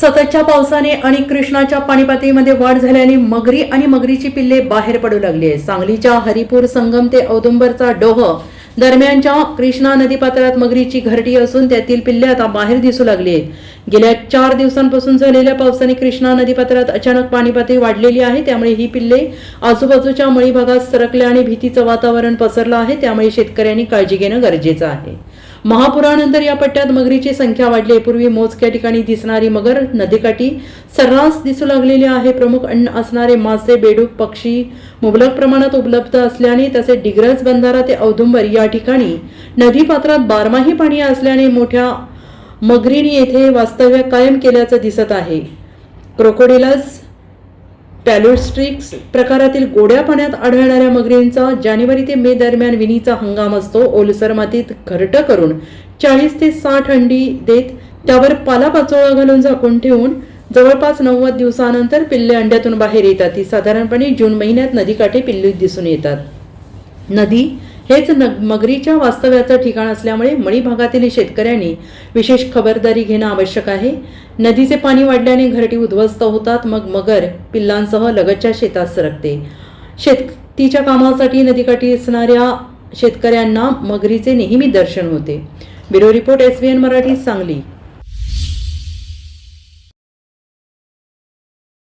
सततच्या पावसाने आणि कृष्णाच्या पाणीपातळीमध्ये वाढ झाल्याने मगरी आणि मगरीची पिल्ले बाहेर पडू लागली आहे सांगलीच्या हरिपूर संगम ते औदुंबरचा डोह दरम्यानच्या कृष्णा नदीपात्रात मगरीची घरटी असून त्यातील पिल्ले आता बाहेर दिसू लागली आहेत. गेल्या चार दिवसांपासून झालेल्या पावसाने कृष्णा नदीपात्रात अचानक पाणी पातळी वाढलेली आहे. त्यामुळे ही पिल्ले आजूबाजूच्या मळी भागात सरकल्या आणि भीतीचं वातावरण पसरलं आहे. त्यामुळे शेतकऱ्यांनी काळजी घेणं गरजेचं आहे. महापुरानंतर या पट्ट्यात मगरीची संख्या वाढली आहे. पूर्वी मोजक्या ठिकाणी दिसणारी मगर नदीकाठी सर्रास दिसू लागलेली आहे प्रमुख अन्न असणारे मासे बेडूक पक्षी मुबलक प्रमाणात उपलब्ध असल्याने तसेच डिग्रज बंधारा ते औदुंबर या ठिकाणी नदीपात्रात बारमाही पाणी असल्याने मोठ्या मगरीने येथे वास्तव्य कायम केल्याचं दिसत आहे क्रोकोडिलस पॅलोस्ट्रिक्स प्रकारातील गोड्या पाण्यात आढळणाऱ्या मगरींचा जानेवारी ते मे दरम्यान विणीचा हंगाम असतो. ओलसर मातीत घरट करून चाळीस ते साठ अंडी देत त्यावर पालापाचोळा घालून झाकून ठेवून जवळपास नव्वद दिवसानंतर पिल्ले अंड्यातून बाहेर येतात. ती साधारणपणे जून महिन्यात नदीकाठी पिल्लू दिसून येतात. नदी हेच न मगरीच्या वास्तव्याचं ठिकाण असल्यामुळे मळी भागातील शेतकऱ्यांनी विशेष खबरदारी घेणं आवश्यक आहे. नदीचे पाणी वाढल्याने घरटी उद्ध्वस्त होतात मग मगर पिल्लांसह लगतच्या शेतात सरकते. शेतीच्या कामासाठी नदीकाठी असणाऱ्या शेतकऱ्यांना मगरीचे नेहमी दर्शन होते. Bureau report S Marathi Sangli.